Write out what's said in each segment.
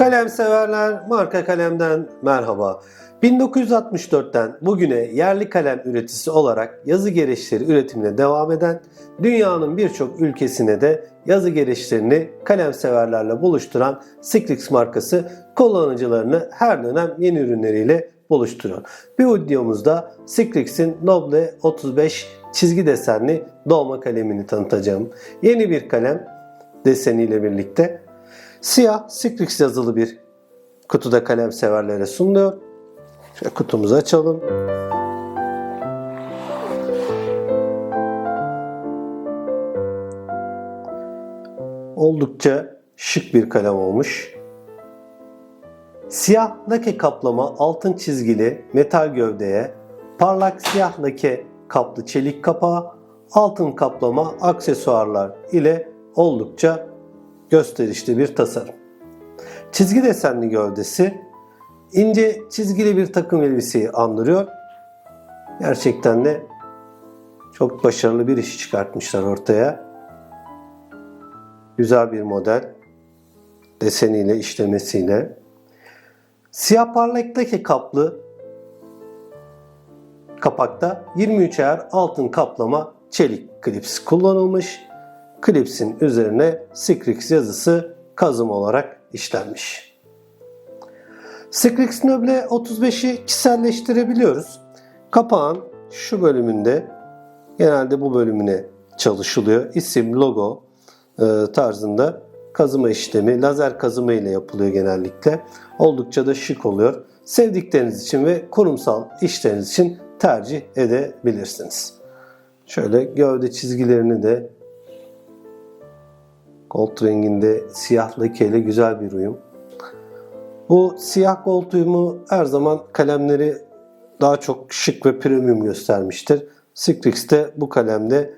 Kalem severler, marka kalemden merhaba. 1964'ten bugüne yerli kalem üreticisi olarak yazı gereçleri üretimine devam eden, dünyanın birçok ülkesine de yazı gereçlerini kalem severlerle buluşturan Sikrix markası kullanıcılarını her dönem yeni ürünleriyle buluşturuyor. Bir videomuzda Sikrix'in Noble 35 çizgi desenli dolma kalemini tanıtacağım. Yeni bir kalem deseniyle birlikte Siyah Sikrix yazılı bir kutuda kalem severlere sunuluyor. Şöyle kutumuzu açalım. Oldukça şık bir kalem olmuş. Siyah lake kaplama altın çizgili metal gövdeye, parlak siyah lake kaplı çelik kapağı, altın kaplama aksesuarlar ile oldukça gösterişli bir tasarım. Çizgi desenli gövdesi ince çizgili bir takım elbiseyi andırıyor. Gerçekten de çok başarılı bir iş çıkartmışlar ortaya. Güzel bir model. Deseniyle, işlemesiyle. Siyah parlak lake kaplı kapakta 23 ayar altın kaplama çelik klips kullanılmış. Klipsin üzerine Sikrix yazısı kazım olarak işlenmiş. Sikrix Noble 35'i kişiselleştirebiliyoruz. Kapağın şu bölümünde genelde bu bölümüne çalışılıyor. İsim, logo e, tarzında kazıma işlemi lazer kazıma ile yapılıyor genellikle. Oldukça da şık oluyor. Sevdikleriniz için ve kurumsal işleriniz için tercih edebilirsiniz. Şöyle gövde çizgilerini de Gold renginde siyah lekeyle güzel bir uyum. Bu siyah gold uyumu her zaman kalemleri daha çok şık ve premium göstermiştir. Sikrix'te bu kalemde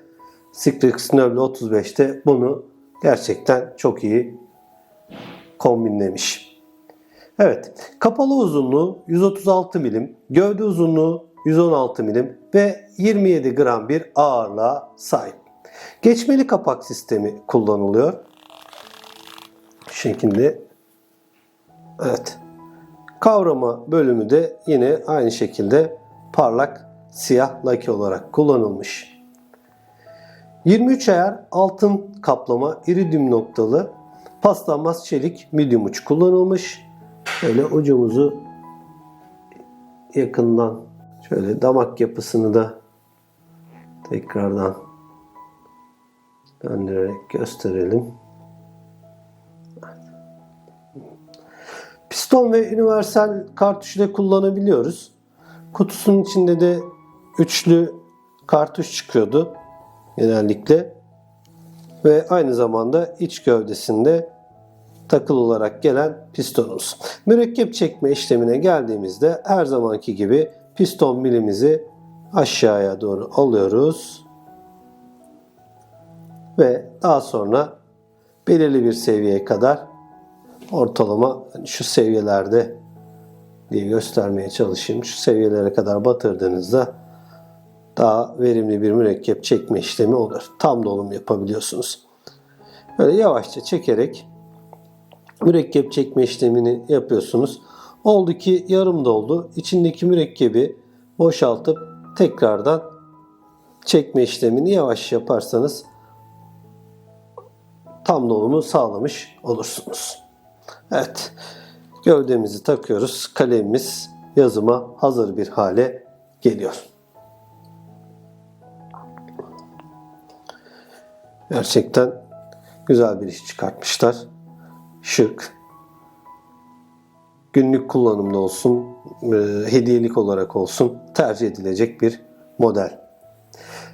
Sikrix Noble 35'te bunu gerçekten çok iyi kombinlemiş. Evet, kapalı uzunluğu 136 milim, gövde uzunluğu 116 milim ve 27 gram bir ağırlığa sahip. Geçmeli kapak sistemi kullanılıyor. Bu şekilde. Evet. Kavrama bölümü de yine aynı şekilde parlak siyah lake olarak kullanılmış. 23 ayar altın kaplama iridium noktalı paslanmaz çelik medium uç kullanılmış. Şöyle ucumuzu yakından şöyle damak yapısını da tekrardan döndürerek gösterelim. Piston ve universal kartuş ile kullanabiliyoruz. Kutusunun içinde de üçlü kartuş çıkıyordu genellikle. Ve aynı zamanda iç gövdesinde takılı olarak gelen pistonumuz. Mürekkep çekme işlemine geldiğimizde her zamanki gibi piston milimizi aşağıya doğru alıyoruz ve daha sonra belirli bir seviyeye kadar ortalama hani şu seviyelerde diye göstermeye çalışayım. Şu seviyelere kadar batırdığınızda daha verimli bir mürekkep çekme işlemi olur. Tam dolum yapabiliyorsunuz. Böyle yavaşça çekerek mürekkep çekme işlemini yapıyorsunuz. Oldu ki yarım doldu. İçindeki mürekkebi boşaltıp tekrardan çekme işlemini yavaş yaparsanız tam dolumu sağlamış olursunuz. Evet. Gövdemizi takıyoruz. Kalemimiz yazıma hazır bir hale geliyor. Gerçekten güzel bir iş çıkartmışlar. Şık. Günlük kullanımda olsun, e, hediyelik olarak olsun tercih edilecek bir model.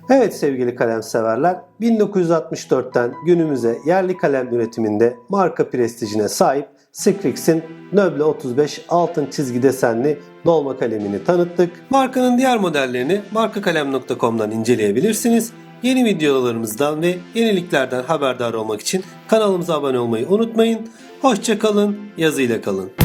Evet sevgili kalem severler, 1964'ten günümüze yerli kalem üretiminde marka prestijine sahip Sikrix'in Noble 35 altın çizgi desenli dolma kalemini tanıttık. Markanın diğer modellerini markakalem.com'dan inceleyebilirsiniz. Yeni videolarımızdan ve yeniliklerden haberdar olmak için kanalımıza abone olmayı unutmayın. Hoşçakalın, yazıyla kalın.